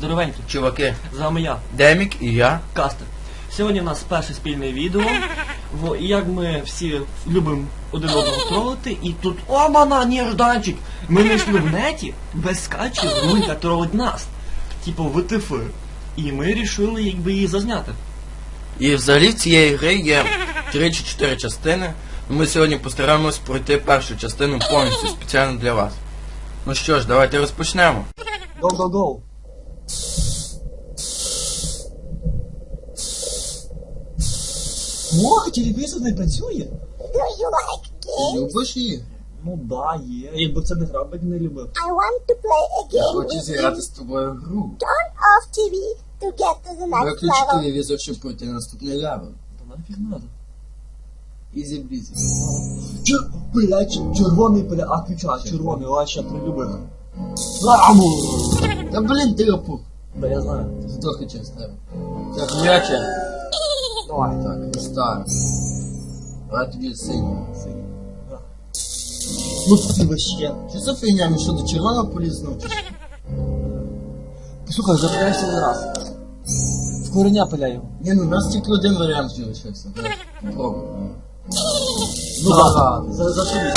Здоровенькі. Чуваки, З вами я, Демік і я. Кастер. Сьогодні в нас перше спільне відео. Во, і як ми всі любимо один одного тролити, і тут омана, нежданчик. Ми знайшли в неті без скачі гру, яка тролить нас. Типу ВТФ. І ми вирішили якби її зазняти. І взагалі в цієї гри є 3 чи 4 частини. Ми сьогодні постараємось пройти першу частину повністю спеціально для вас. Ну що ж, давайте розпочнемо. Go-go-go. О, телевізор не працює? Do you like games? Любиш її? Ну да, є. Якби це не гра, б не любив. I want to play a Я game хочу with you. зіграти з тобою гру. Turn off TV to get to the next Виключи level. телевізор, щоб пройти на наступний левел. Та нафіг надо. Ізі брізі. Чер... Блять, червоний бля, а ключа, червоний, а ще прилюбив. Ламу! Да блин, ты опу. Да я знаю. Ты только часть ставил. Так, мяча. Давай. Так, места. А тебе синий. Синий. Да. Ну ты вообще. Что за фигня? Мне что, до черного полез Сука, Слухай, запиляйся один раз. В куреня пыляю. Не, ну у нас тільки один варіант залишився. Попробуй. Ну да, да, запились.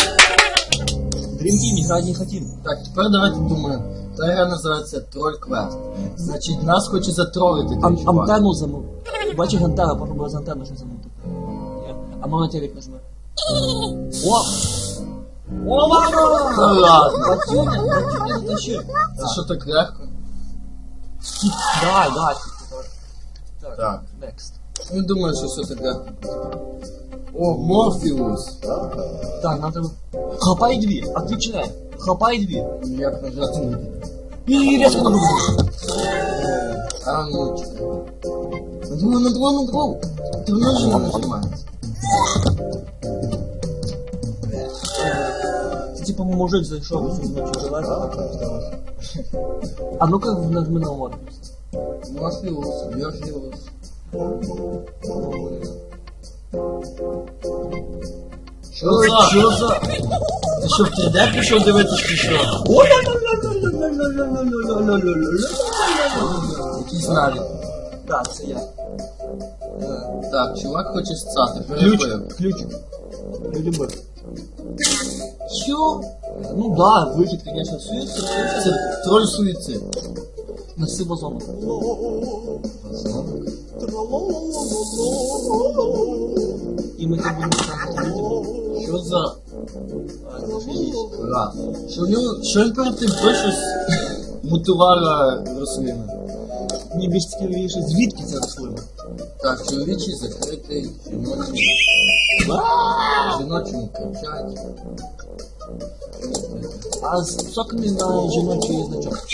Dream Team не хотим. Так, тепер давайте думаємо. Та гра називається Троль Квест. Значить, нас хоче затролити Ан той чувак. антенну замов. Бачиш антенна, попробуй з антенну щось замовити. А мама телек нажме. О! О, мама! Та ладно. Батюня, батюня затащи. Це що так легко? Давай, давай. Так. Так. Next. Не думаю, що все таке. О, Морфіус. Так, надо... Хапай дві, отвечай. Хапай дві. Ну, Як нажати не буде? І резко на А ну чекай. На другу, на другу, на другу. Ти воно вже не нажимається. Це типа мужик зайшов усю ночі железо, а так сталося. А ну-ка нажми на Морфіус. Морфіус, Морфіус. Що за? Що за? Ти що в 3D пішов дивитись що? Якийсь налік. Так, це я. Так, чувак хоче ссати. Ключ, ключ. Любив. Що? Ну да, вихід, конечно, сується. Це троль суїцид. Неси вазон. І ми тобі не там Що за А, це ж є. раз? Що в нього, що він перед тим щось мутувала рослина? Мені більш цікавіше, звідки ця рослина? Так, чоловічий закритий, жіночий. Жіночому кричать. А з соками на жіночий значок.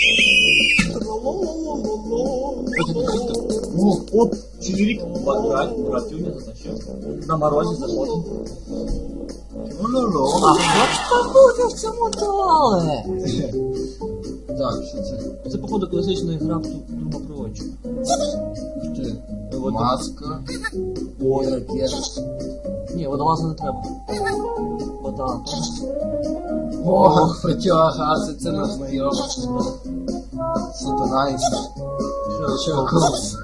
Потім відкрито. О, оп, чоловік, брат, братюня затащив. На морозі заходить. Ну-ну-ну. А що це буде в цьому туале? Так, що це? Це, походу, класична гра в трубопроводчик. Ух ти. Вот так. Маска. О, І ракета. Ні, водолаза не треба. Вода. О, противогази, це наш знайомий. Сатана і Що крус.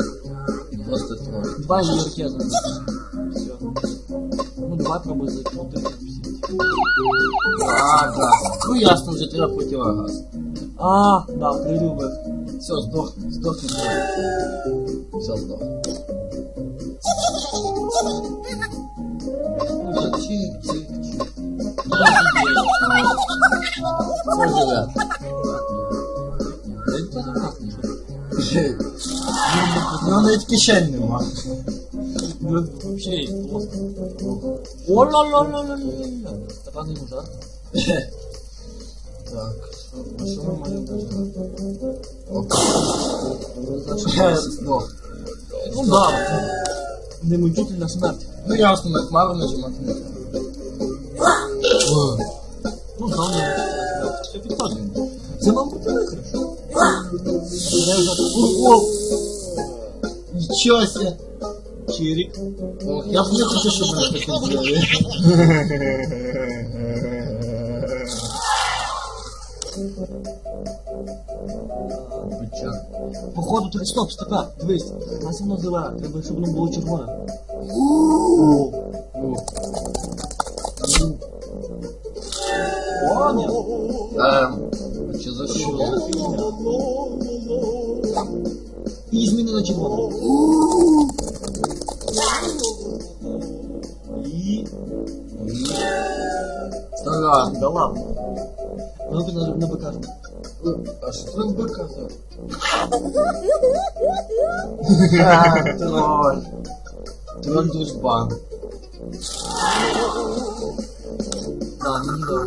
І просто троль. Два її ракети. Все. Ну, давай пробуй закрути всі. А, да. Ну ясно, вже треба противогаз. А, да, прилюбив. Все, здох, здох і здох. Все, здох. Ну, все, чик, чик, чик. Це живе. Дай ти запахнеш. У нього навіть кишень нема. Ну, Вообще есть плоско. о ла ла ла ла ла Стакан ему жар. Так, що, а що ми можемо почати? Значит, Здох. Ну да. Немучительна смерть. Ну ясно, на хмару нажимати не Я вже... О, о, Нічого себе. Чирик. Я б не хочу, мене таке зробили. Бича. Походу, то стоп, стопа, дивись. Нас воно зелене, треба, щоб воно було червоне. а що за що? І зміни на червоне. І... Стара. Да ладно. Ну, на, на бекарку. А що це бика за? Ха, Троль. Троль дружбан. Да, мені да.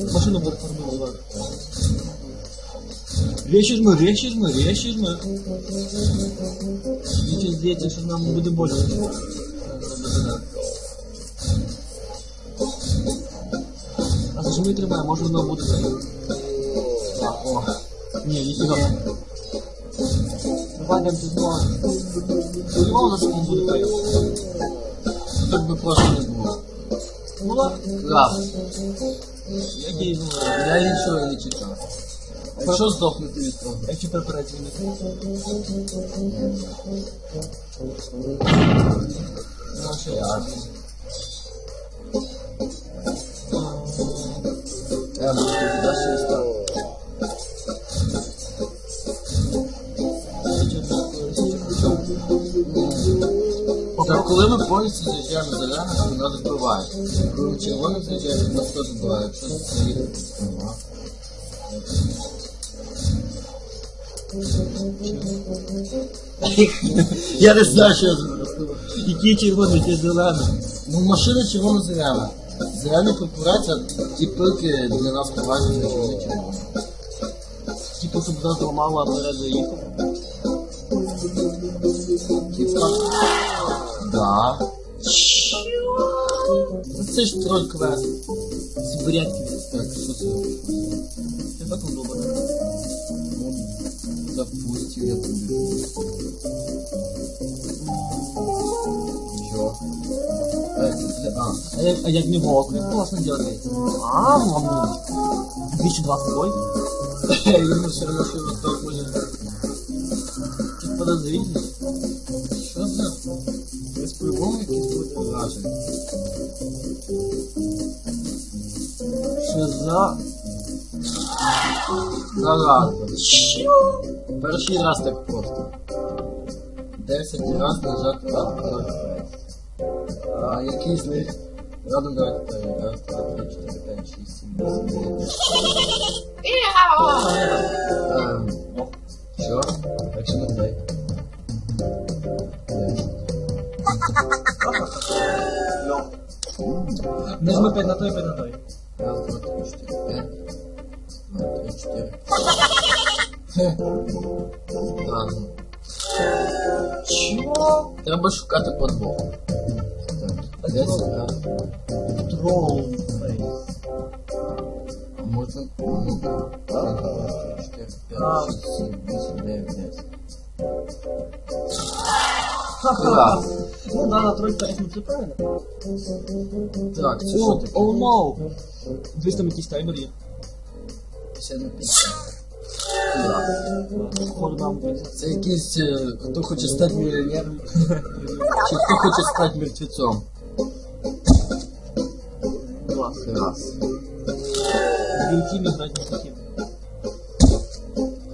І це. Машину буде формувати. Речі жми, речі жми, речі жми. Мені здається, що нам буде боляче. А зажми тримай, може воно буде це. Так, о. Ні, не сюди. Давай дам ти знову. Знову на що буде кайф. Так би просто не було. Була? Клас. Я їй думаю. Я нічого не читав. А що здохнути від того? Я чи оперативник. Ну, що поясі заїжджаємо за ляну, вона добиває. Коли червоний заїжджає, вона все добиває. Це є. Я не знаю, що я зроблю. Які червоні, які зелені. Ну, машина червоно-зелена. Зелена корпорація, ті пилки для нас поважні, не вони червоні. Типу, щоб нас зламала, а ми заїхали. Типа. Да. Ну, Це ж троль квест. З бурятки. Так, що це? Ти так удобно. Ну, допустим, я побегу. Чё? Так, це- а, А як, а як не волк, він класно дергається. А, маму. 220 бой? Він все одно, Що за... Да ладно. Перший раз так просто. Десять раз нажати на квест. А який з них? Ладно, давайте так. Раз, два, три, чотири, п'ять, шість, сім, вісім, дев'ять. Ем, Що? Так що не дай. Нажми 5 на той, 5 на той. Раз, два, три, чотири, п'ять. Два, три, чотири. Хе. Ладно. Чого? Треба шукати подвох. Так, Десять раз. Тролл. А Можна. ну, Раз, два, три, чотири, п'ять, шість, сім, вісім, дев'ять, десять. Клас. Ну да, на тройка, це правильно. Так, це що О, таке? о, ноу. Дивись, там якийсь таймер є. 50 на 50. Клас. Походу нам. Це якийсь, е, хто хоче стати мільйонером, чи хто хоче стати мертвецом. Клас. Dream Team играть не хотим.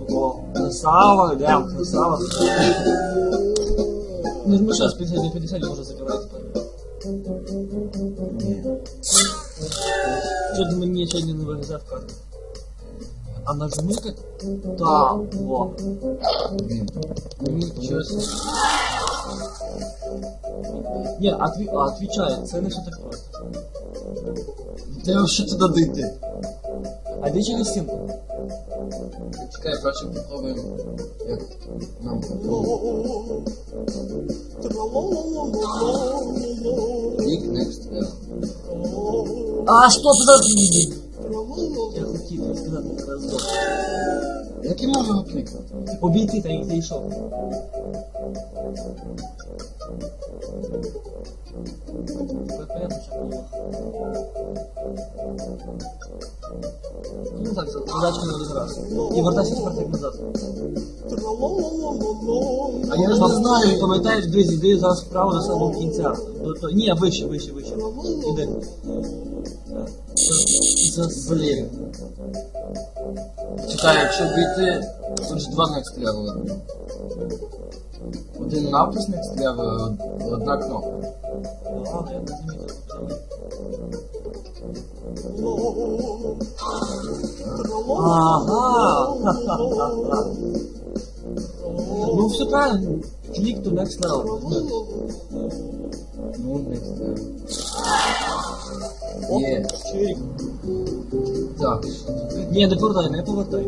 О, красава, да, красава. Нажми сейчас 50 на 50 и уже забирать. Ні. Что-то мне ничего не вылезает в карту. А нажми как... Да, во. Блін. Ну нічого. собі. Не, отви... а, отвечает, цены что такое. Треба що туди дійти. А где через стенку? Чекай, перше попробуємо. Як нам Клік, next, yeah. А, що подожди? Я хотів сказати разок. Як я можу його клікати? Обійти та й зайшов. Ну так, задачка на один раз. І вертайся тепер так назад. А я ж не знаю. Пам'ятаєш, дивись, іди зараз вправо до самого кінця. До, то, ні, вище, вище, вище. Іди. Блін. Чекай, якщо обійти, тут ж два next level. Один напис next level, одна кнопка. Ладно, я не. Ага! Ха-ха-ха-ха. Ну все правильно. Клик to next level. Ну, next level. Є. Чирик. Так, Ні, не повертай, не повертай.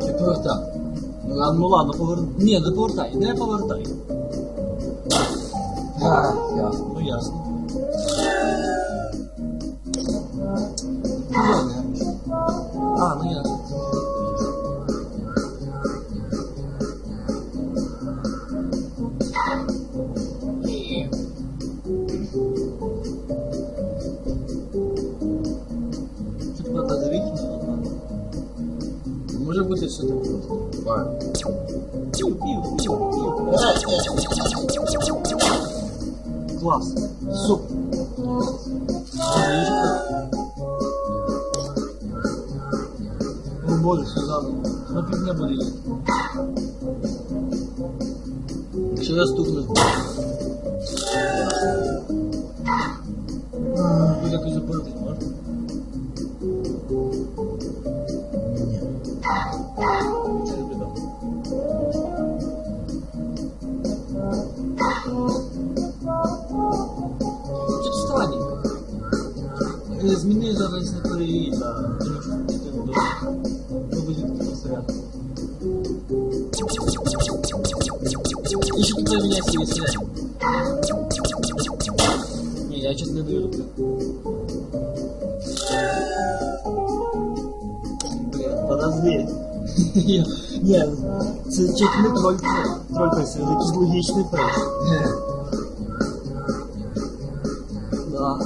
ти повертав. Ну Ну ладно. ладно, повертай. Ні, не повертай, не повертай. А, ясно. Ну ясно. Пів, пів, пів, пів. Клас. Супер. О боже, Сюзанна, на півдня буде їсти. Якщо я стукну. Тут якось запоротить можна? Ні. ще тут поміняйся і стріляй. Ні, я чесно не даю добре. Блін, подожди. Ні, ні, це чек не троль, троль це якийсь логічний прес. Да.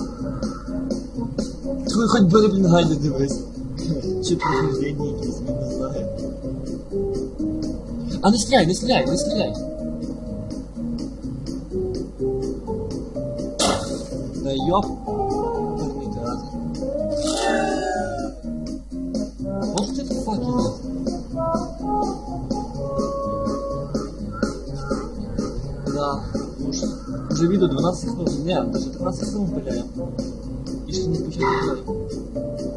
Твой хоть би, блін, гайди дивись. Чи прохождення якісь, він не знає. А не стріляй, не стріляй, не стріляй. Ёп. Да, уж уже видео 12 секунд. Не, даже 15 секунд пыляем. И что не почему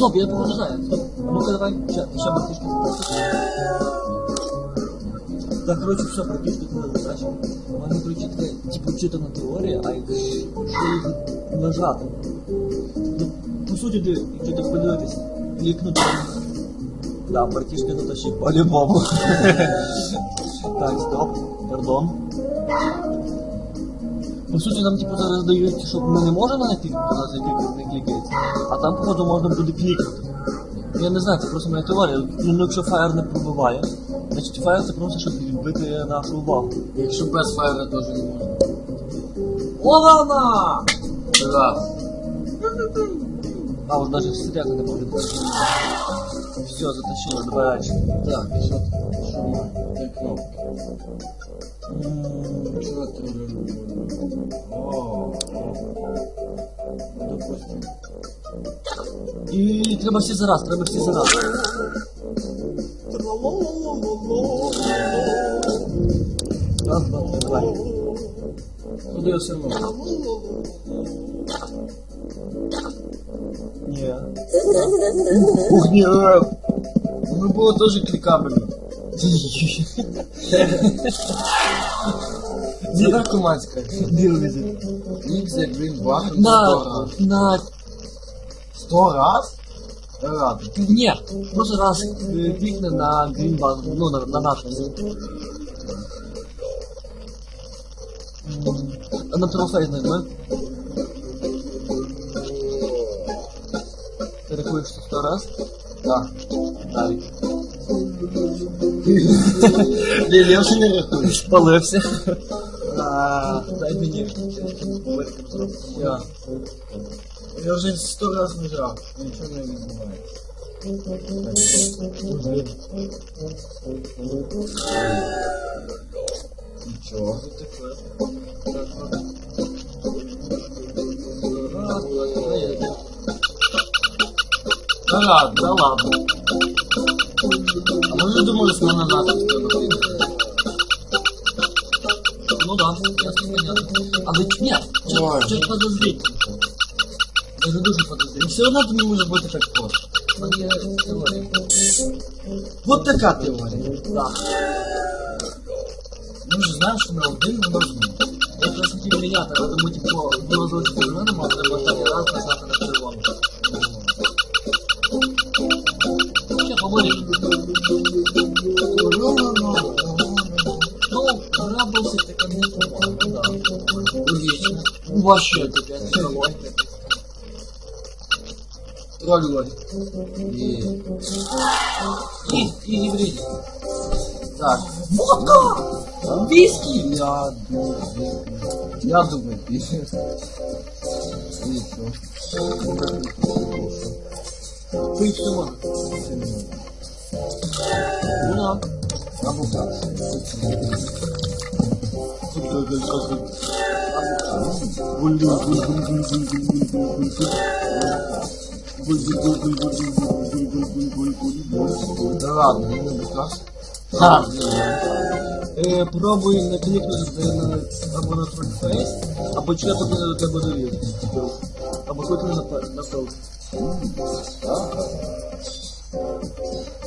Стоп, я продолжаю. Стоп. Ну-ка давай, сейчас, сейчас братишка. Так, короче, все, практично на задача. У мене, короче, таке, типу, читана теорія, а якщо їх нажати. Ну, по суті, ти, якщо так подивитись, клікнути. Да, братишка затащить по-любому. Так, стоп, пардон. По суті, нам типу зараз дають, що ми не можемо на клік показати, як не клікається, а там, походу, можна буде клікнути. Я не знаю, це просто моя теорія. Ну, якщо фаєр не пробиває, значить фаєр це просто, щоб відбити нашу увагу. Якщо без файра теж не можна. О, вона! Раз. А, уже даже стріляти не може. Все, затащило, давай дальше. Так, і що тут? Що має? Три кнопки. М, Чого ти О, ну, допустим. І треба всі зараз, треба всі зараз. Раз, два, три, давай. Куди я все одно? Ні. Ух, ні. Ну було теж клікабельно. Це наркоманська. Дивіться. Ікс як Green Button На, сто раз. на, Сто раз? Рад. ні, просто раз е, клікне на Green Button, ну, на, на надпис. М, А на трофей нажми. Ти рахуєш, що сто раз? Так. Далі. Блін, я вже не рахую. Спалився. А, Дай мені. Я. Я вже сто раз нажав. Нічого не відбувається. Нічого. Да ладно, да ладно. А може думали, що мене надпис треба прийти? Ну да, ясно, понятно. А вы нет, что подозрительно. Даже дуже подозрительно. Все одно це не може бути так просто. Теория. Вот така теорія. Да Ми вже знаємо, що ми один множимо. Я просто хотів міняти, але тому типу, воно залишити зеленому, а треба останній раз нажати на червону. Ще поволі. Ну, гра досить така непогана, да. Логічно. Вообще таке, це логіка. Роль логіки. І... І, і євреї. Так. Водка! Віскі! Я думаю. Я думаю. Нічого. Пить все можна. Ну да. Або так. Да ладно, я не бухався. Так. Е, пробуй наклікнути на або на трольфейс, або чекати до тебе довір. Або хоч на пе- на пел.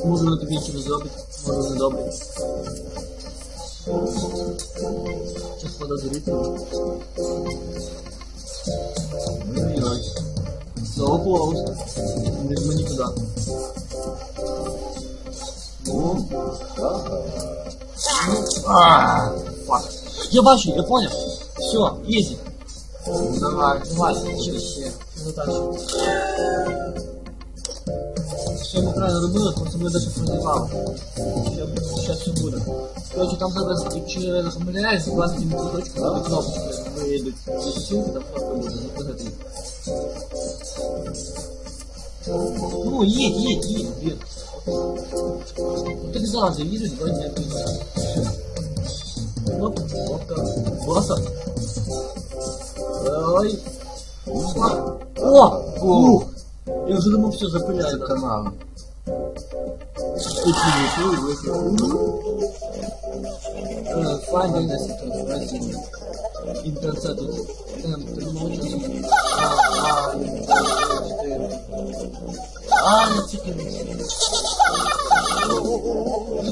Може вони тобі нічого не зробить, може вони добре. Щось подозрительно. Ой-ой. So close. Не жми нікуди. Ну, А, фак. Я бачу, я понял. Все, езди. Давай. Давай, ще, ще. Задача. Все ми правильно робили, просто ми даже прозівали. Сейчас все буде. Короче, там треба, якщо я не помиляюсь, класти ці точку, там кнопочки вийдуть зі стінки, там кнопка буде записати їх. Ну, їдь, їдь, їдь, їдь. Так завжди їдуть, два дня приїжджають. Оп, опка. Боса. Ой. О! Ух! Я вже думав, все запиляю. Канал. Finding the situation. Intercepted. Там, ти можеш... А, Гарно тільки.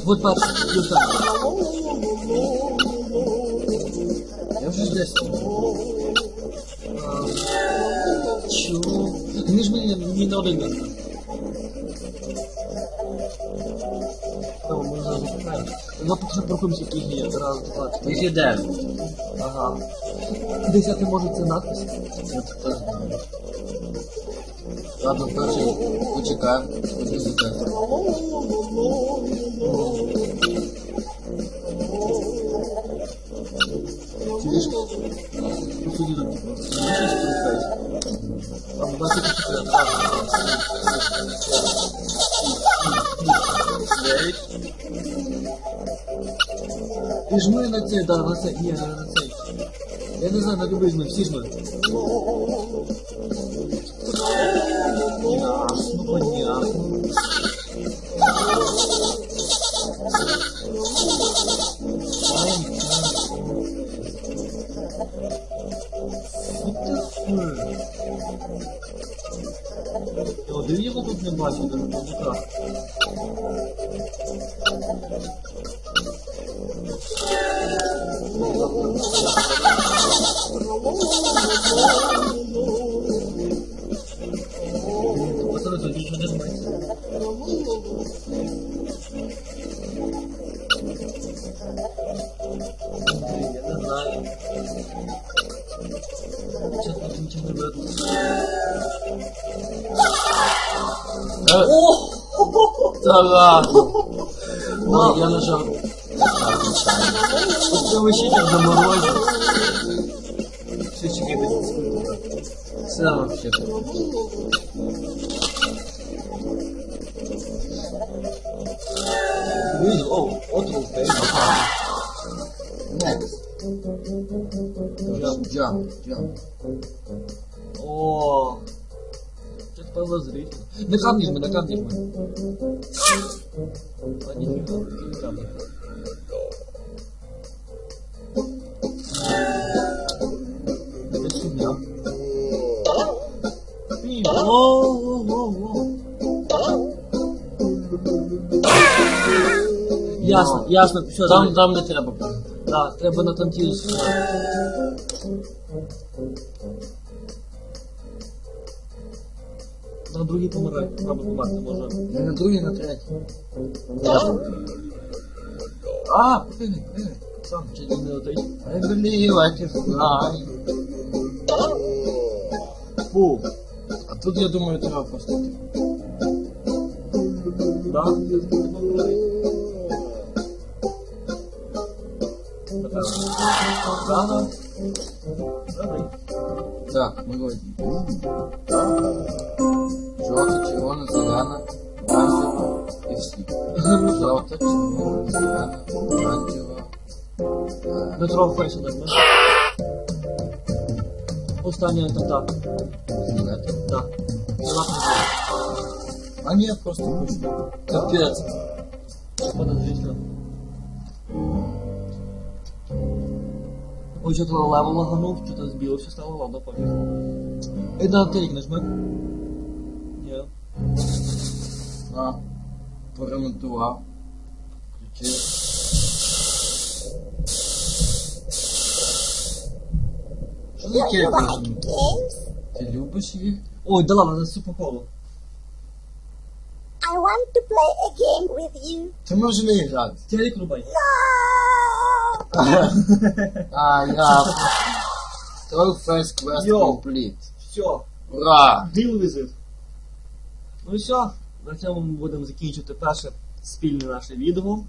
Будь бачите, Я вже ж десь. Чу. Ніж мені ні на один день. Тому ми зараз запитаємо. Ну, поки що прокумся, який є, зараз доплатити. Їх є дев'ять. Ага. Десятий може це надпис? Я так теж думаю. Ладно, перший почекаємо. Почекаємо. Чуєш? Ну, тоді тут, типу, більшість турфейс. Там 24 Дев'ять. І жми на цей, да, на цей, ні, не на цей. Я не знаю, на любий жми, всі жми. 뭐냐 이거 늘리고 붙는 거 지금 보니까 Да ладно. Ой, я нажал. Вот ты вообще как заморозил. Все, чекай, секунды. Все вообще. Видел? О, вот он стоит. Next. Jump. Jump, jump. О, что-то подозрительно. На камне жми, на камне жми. А нифига, камни. Это семья. Ясно, ясно, все, Там, там не треба. Да, треба на тантілу На другий помирай, треба померти може. Не на другий, на третій. А, пригай, пригай. Сам, чи не летить. I believe I can fly. Фу. А тут, я думаю, треба просто. Да? Рано. Добрий. Так, ми говоримо. Жовта, червона, зелена, оранжева і всі. Жовта, червона, зелена, оранжева. е, Метро фейс нажми. Остання так. фіолетова. Так. Зелена. А ні, я просто хочу. Капец. Подозрительно. Ой, что-то левел лаганул, что-то сбил, все стало, ладно, пофиг. И на тейк нажми. Нет. А, поремонтував. Включив. Що Do таке you like кажу? games? Ти любиш їх? Ой, да ладно, это по колу. I want to play a game with you. Ти можеш не грати. Телек рубай. No! А, я... Throw first quest Йоу. complete. Все. Ура! Deal with it. Ну і все. На цьому ми будемо закінчити перше спільне наше відео.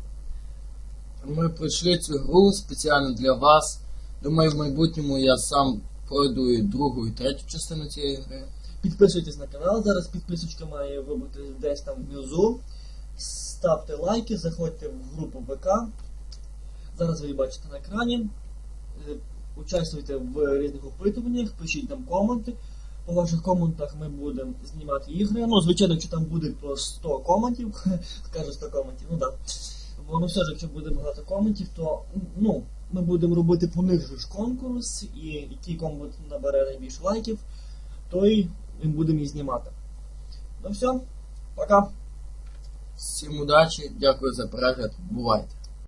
Ми пройшли цю гру спеціально для вас. Думаю, в майбутньому я сам пройду і другу і третю частину цієї гри. Підписуйтесь на канал, зараз підписочка має вибути десь там внизу. Ставте лайки, заходьте в групу ВК. Зараз ви її бачите на екрані. Е, Участвуйте в різних опитуваннях, пишіть там коменти. По ваших коментах ми будемо знімати ігри. Ну, звичайно, якщо там буде по 100 коментів, скажу 100 коментів, ну так. Бо ну все ж, якщо буде багато коментів, то ну, ми будемо робити по них же ж конкурс, і який комент набере найбільше лайків, той ми будемо і знімати. Ну все, пока. Всім удачі, дякую за перегляд. Бувайте!